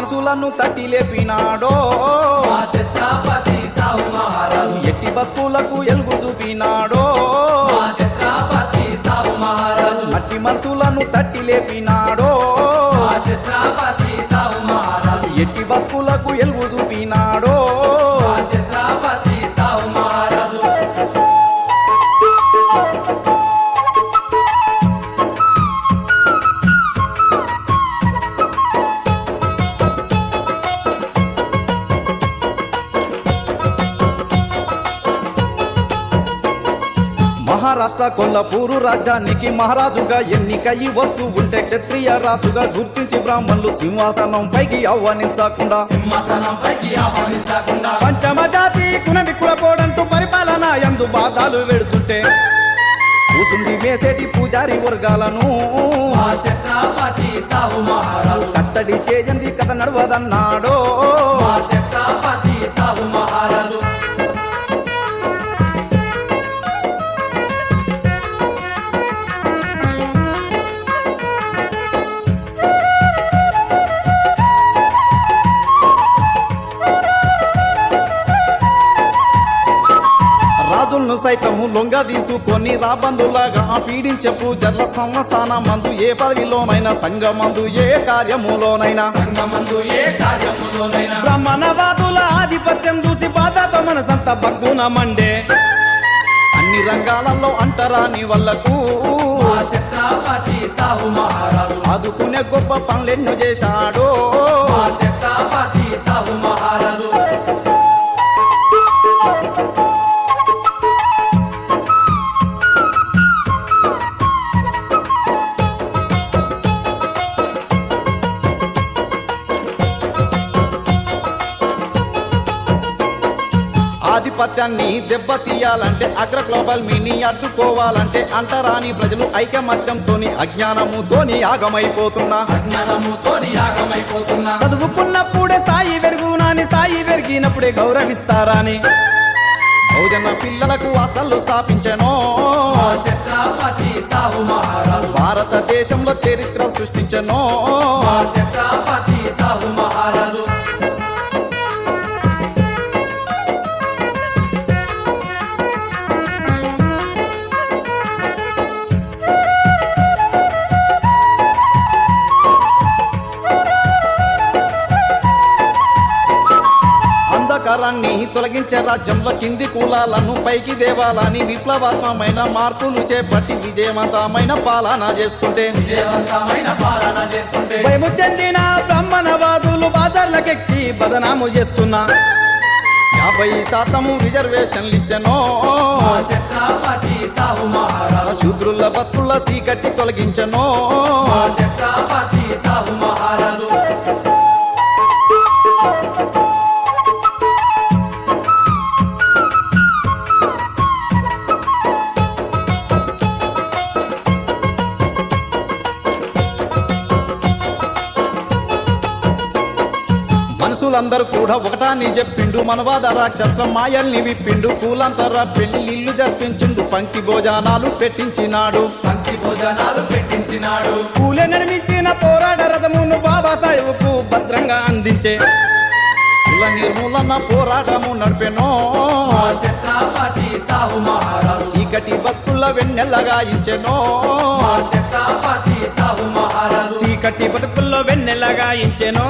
మనసులను తట్టి లేపినాడో. ఛత్రపతి సాహు మహారాజు ఎట్టి భక్తులకు ఎలుగు చూపినాడో. ఛత్రపతి సాహు మహారాజు మట్టి మనసులను తట్టి లేపినాడో. ఛత్రపతి సాహు మహారాజు ఎట్టి భక్తులకు ఎలుగు మహారాష్ట్ర కొల్లపూరు రాజ్యానికి మహారాజుగా ఎన్నికయి వస్తూ ఉంటే క్షత్రియ రాజుగా గుర్తించి బ్రాహ్మణులు సింహాసనం పైకి ఆహ్వానించకుండా. సింహాసనం పైకి ఆహ్వానించకుండా. పంచమ జాతి కునమి కులపోడంటూ పరిపాలన ఎందు బాధాలు వెడుతుంటే. కూసుండి మేసేటి పూజారి వర్గాలను. కట్టడి చేయంది కథ నడవదన్నాడో. సైతము లొంగ తీసుకొని రాబందులాగా పీడించే పూజల సంస్థాన మందు ఏ పదవిలోనైనా సంగమందు ఏ కార్యములోనైనా. సంగమందు ఏ కార్యములోనైనా. బ్రహ్మణవాదుల ఆధిపత్యం చూసి బాధతో మనసంత బగ్గున మండే. అన్ని రంగాలలో అంటరాని మహారాజు. ఆదుకునే గొప్ప పనులెన్నో చేశాడో. ఆధిపత్యాన్ని దెబ్బతీయాలంటే అగ్ర గ్లోబల్ మీని అడ్డుకోవాలంటే అంటరాని ప్రజలు ఐకమత్యంతోని అజ్ఞానముతోని ఆగమైపోతున్నా అజ్ఞానముతోని యాగమైపోతున్నా. చదువుకున్నప్పుడే స్థాయి పెరుగునాని స్థాయి పెరిగినప్పుడే గౌరవిస్తారని. బహుజన పిల్లలకు అసలు స్థాపించను. ఛత్రపతి సాహు మహారాజు. భారతదేశంలో చరిత్ర సృష్టించను. ఛత్రపతి అంధకారాన్ని తొలగించే రాజ్యంలో కింది కులాలను పైకి దేవాలని విప్లవాత్మకమైన మార్పులు చేపట్టి విజయవంతమైన పాలన చేస్తుంటే. భయము చెందిన బ్రహ్మణవాదులు బాజార్లకెక్కి బదనాము చేస్తున్నా. యాభై శాతము రిజర్వేషన్లు ఇచ్చనో. ఛత్రపతి సాహు మహారాజు. శూద్రుల బతుల చీకట్టి తొలగించనో. మనుషులందరూ కూడా ఒకటాని చెప్పిండు. మనవాద రాక్షసుల మాయల్ని విప్పిండు. పూలంతర పెళ్ళిళ్ళు జరిపించిండు. పంక్తి భోజనాలు పెట్టించినాడు. పంక్తి భోజనాలు పెట్టించినాడు. పూలే నిర్మించిన పోరాట రథమును బాబాసాహెబ్కు భద్రంగా అందించే. కుల నిర్మూలన పోరాటము నడిపెనో. ఛత్రపతి సాహు మహారాజు. చీకటి భక్తుల వెన్నెల్లగా ఇచ్చెనో ఛత్రపతి సాహు మహారాజు. చీకటి బతుకుల్లో వెన్నెల్లగా ఇచ్చెనో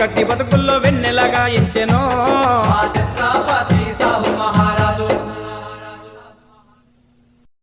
కట్టి బతుకుల్లో వెన్నెలగా ఎంచెనో.